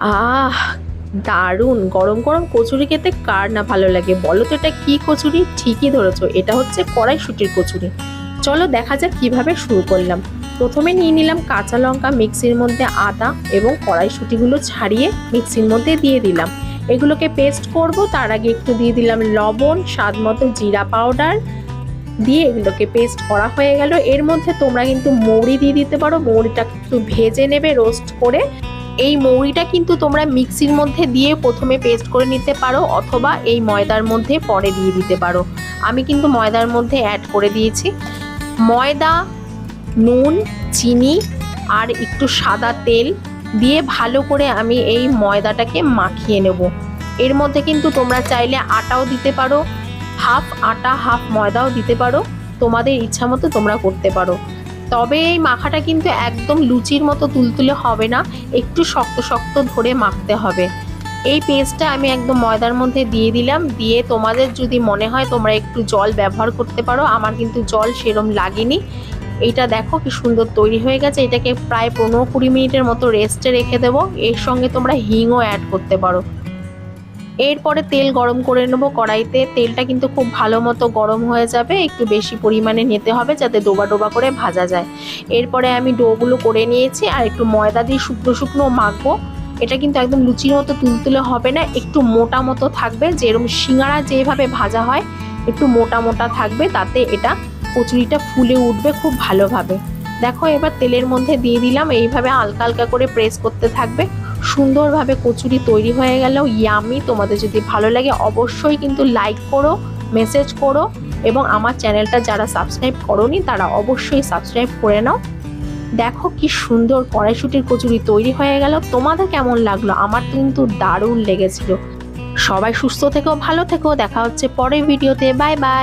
আহ, দারুণ। গরম গরম কচুরি খেতে কার না ভালো লাগে? বলো তো এটা কি কচুরি? ঠিকই ধরেছো, এটা হচ্ছে কড়াইশুটির কচুরি। চলো দেখা যাক কীভাবে শুরু করলাম। প্রথমে নিয়ে নিলাম কাঁচা লঙ্কা মিক্সির মধ্যে আদা এবং কড়াইশুটিগুলো ছাড়িয়ে মিক্সির মধ্যে দিয়ে দিলাম। এগুলোকে পেস্ট করব, তার আগে একটু দিয়ে দিলাম লবণ, স্বাদ মতো জিরা পাউডার দিয়ে এগুলোকে পেস্ট করা হয়ে গেল। এর মধ্যে তোমরা কিন্তু মৌরি দিয়ে দিতে পারো। মৌরিটা একটু ভেজে নেবে, রোস্ট করে এই মৌরিটা কিন্তু তোমরা মিক্সির মধ্যে দিয়ে প্রথমে পেস্ট করে নিতে পারো অথবা এই ময়দার মধ্যে পরে দিয়ে দিতে পারো। আমি কিন্তু ময়দার মধ্যে অ্যাড করে দিয়েছি। ময়দা, নুন, চিনি আর একটু সাদা তেল দিয়ে ভালো করে আমি এই ময়দাটাকে মাখিয়ে নেব। এর মধ্যে কিন্তু তোমরা চাইলে আটাও দিতে পারো। হাফ আটা, হাফ ময়দাও দিতে পারো। তোমাদের ইচ্ছা মতো তোমরা করতে পারো। তবে এই মাখাটা কিন্তু একদম লুচির মতো তুলতুলে হবে না, একটু শক্ত শক্ত ধরে মাখতে হবে। এই পেস্টটা আমি একদম ময়দার মধ্যে দিয়ে দিলাম, দিয়ে তোমাদের যদি মনে হয় তোমরা একটু জল ব্যবহার করতে পারো, আমার কিন্তু জল সেরম লাগেনি। এইটা দেখো কি সুন্দর তৈরি হয়ে গেছে, এটাকে প্রায় পনেরো কুড়ি মিনিটের মতো রেস্টে রেখে দেবো। এর সঙ্গে তোমরা হিংও অ্যাড করতে পারো। এরপরে তেল গরম করে নেব। কড়াইতে তেলটা কিন্তু খুব ভালো মতো গরম হয়ে যাবে। একটু বেশি পরিমাণে নিতে হবে যাতে ডোবা ডোবা করে ভাজা যায়। এরপরে আমি ডোগুলো করে নিয়েছি আর একটু ময়দা দিয়ে শুকনো শুকনো মাখবো। এটা কিন্তু একদম লুচির মতো তুলতুলে হবে না, একটু মোটা মতো থাকবে। যেরকম সিঙ্গারা যেভাবে ভাজা হয়, একটু মোটা মোটা থাকবে। তাতে এটা কচুরিটা ফুলে উঠবে খুব ভালোভাবে। দেখো এবার তেলের মধ্যে দিয়ে দিলাম। এইভাবে হালকা হালকা করে প্রেস করতে থাকবে। সুন্দরভাবে কচুরি তৈরি হয়ে গেল ইয়ামি তোমাদের যদি ভালো লাগে অবশ্যই কিন্তু লাইক করো মেসেজ করো এবং আমার চ্যানেলটা যারা সাবস্ক্রাইব করনি তারা অবশ্যই সাবস্ক্রাইব করে নাও। দেখো কি সুন্দর কড়াইশুটির কচুরি তৈরি হয়ে গেল। তোমাদের কেমন লাগল? আমার কিন্তু দারুণ লেগেছিল। সবাই সুস্থ থেকো, ভালো থেকো। দেখা হচ্ছে পরের ভিডিওতে বাই বাই